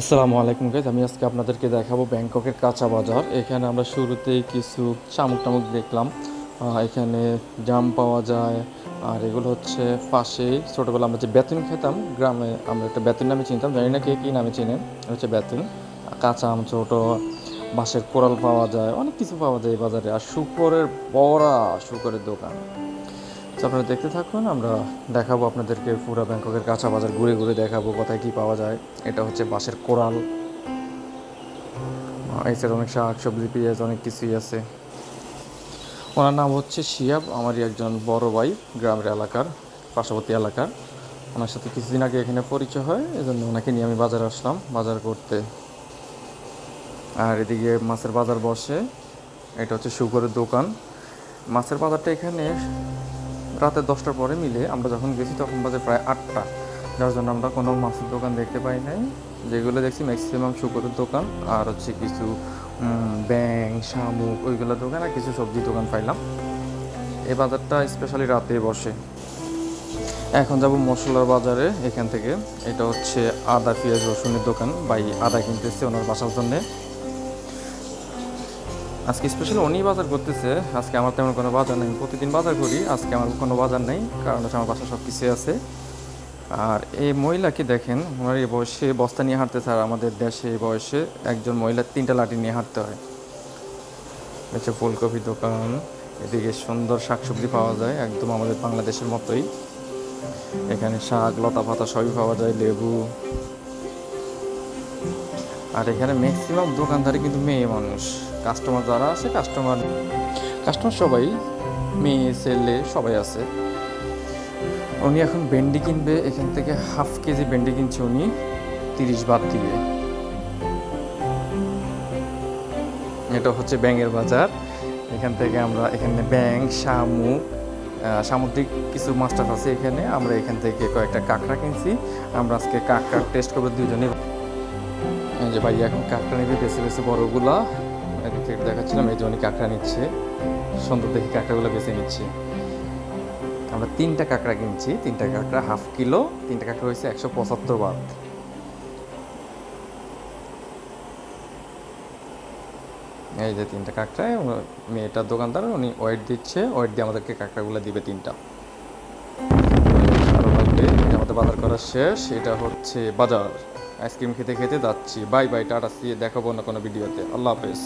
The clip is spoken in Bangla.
আসসালামু আলাইকুম গাইজ আমি আজকে আপনাদেরকে দেখাবো ব্যাংককের কাঁচা বাজার। এখানে আমরা শুরুতেই কিছু শামুক টামুক দেখলাম। এখানে জাম পাওয়া যায়, আর এগুলো হচ্ছে পাশেই ছোটোবেলা আমরা যে বেতন খেতাম, গ্রামে আমরা একটা বেতন নামে চিনতাম, জানি না কে কী নামে এটা হচ্ছে বেতন। কাঁচা আম ছোটো, বাঁশের কোরাল পাওয়া যায়, অনেক কিছু পাওয়া যায় এই বাজারে। আর শুকরের বড়া, শুকরের দোকান। তো আপনারা দেখতে থাকুন, আমরা দেখাবো আপনাদেরকে পুরা ব্যাংককের কাঁচা বাজার ঘুরে ঘুরে দেখাবো কোথায় কী পাওয়া যায়। এটা হচ্ছে বাঁশের কোরাল এছাড়া অনেক শাক, সবজি, পেঁয়াজ, অনেক কিছুই আছে। ওনার নাম হচ্ছে শিয়াব, আমারই একজন বড় ভাই, গ্রামের এলাকার, পার্শ্ববর্তী এলাকার। ওনার সাথে কিছুদিন আগে এখানে পরিচয় হয়, এজন্য ওনাকে নিয়ে আমি বাজারে আসলাম, বাজার করতে। আর এদিকে মাছের বাজার বসে, এটা হচ্ছে শুকরের দোকান। মাছের বাজারটা এখানে রাতে দশটার পরে মিলে আমরা যখন গেছি তখন বাজে প্রায় আটটা। যার জন্য আমরা কোনো মাছের দোকান দেখতে পাই নাই। যেগুলো দেখছি ম্যাক্সিমাম শুকরের দোকান আর হচ্ছে কিছু ব্যাং শামুক ওইগুলো দোকান আর কিছু সবজি দোকান পাইলাম। এই বাজারটা স্পেশালি রাতে বসে। এখন যাব মশলার বাজারে, এখান থেকে। এটা হচ্ছে আদা, পেঁয়াজ, রসুনের দোকান। ভাই আদা কিনতেছে ওনার বাসার জন্যে। আজকে স্পেশালি উনি বাজার করতেছে। আজকে আমার তেমন কোনো বাজার নেই। প্রতিদিন বাজার করি, আজকে আমার কোনো বাজার নেই, কারণ হচ্ছে আমার বাসা সব কিছুই আছে। আর এই মহিলাকে দেখেন? ওনার এই বয়সে বস্তা নিয়ে হাঁটতেছে, আর আমাদের দেশে এই বয়সে একজন মহিলা তিনটা লাঠি নিয়ে হাঁটতে হয়। হচ্ছে ফুলকপি দোকান, এদিকে সুন্দর শাকসবজি পাওয়া যায়, একদম আমাদের বাংলাদেশের মতোই। এখানে শাক লতা পাতা সবই পাওয়া যায়, লেবু। আর এখানে ম্যাক্সিমাম দোকানদারি কিন্তু মেয়ে মানুষ। কাস্টমার যারা আছে কাস্টমার কাস্টমার সবাই, মেয়ে, ছেলে সবাই আছে। উনি এখন ভেন্ডি কিনবে, এখান থেকে হাফ কেজি ভেন্ডি কিনছে উনি, তিরিশ বাদ দিয়ে। এটা হচ্ছে ব্যাঙের বাজার। এখান থেকে আমরা এখানে ব্যাং শামুক সামুদ্রিক কিছু মাছ আছে এখানে। আমরা এখান থেকে কয়েকটা কাঁকড়া কিনছি। আমরা আজকে কাঁকড়া টেস্ট করব দুজনে যে ভাই, এখন কাঁকড়া নেবে বেছে বেছে বড়গুলা দেখাচ্ছিলাম, এই যে উনি কাঁকড়া নিচ্ছে। সুন্দর দেখে কাঁকড়াগুলো বেছে নিচ্ছে। আমরা তিনটা কাঁকড়া কিনছি, তিনটা কাঁকড়া হাফ কিলো, তিনটা কাঁকড়া হয়েছে একশো পঁচাত্তর বাদ। এই যে তিনটা কাঁকড়া ও- মেয়েটার দোকানদার, উনি ওয়েট দিচ্ছে, ওয়েট দিয়ে আমাদেরকে কাঁকড়াগুলো দিবে তিনটা। আরও লাগবে আমাদের বাজার করা শেষ, এটা হচ্ছে বাজার। আইসক্রিম খেতে খেতে যাচ্ছি। বাই বাই টাটা সি দেখাবো না কোনো ভিডিওতে। আল্লাহ হাফেজ।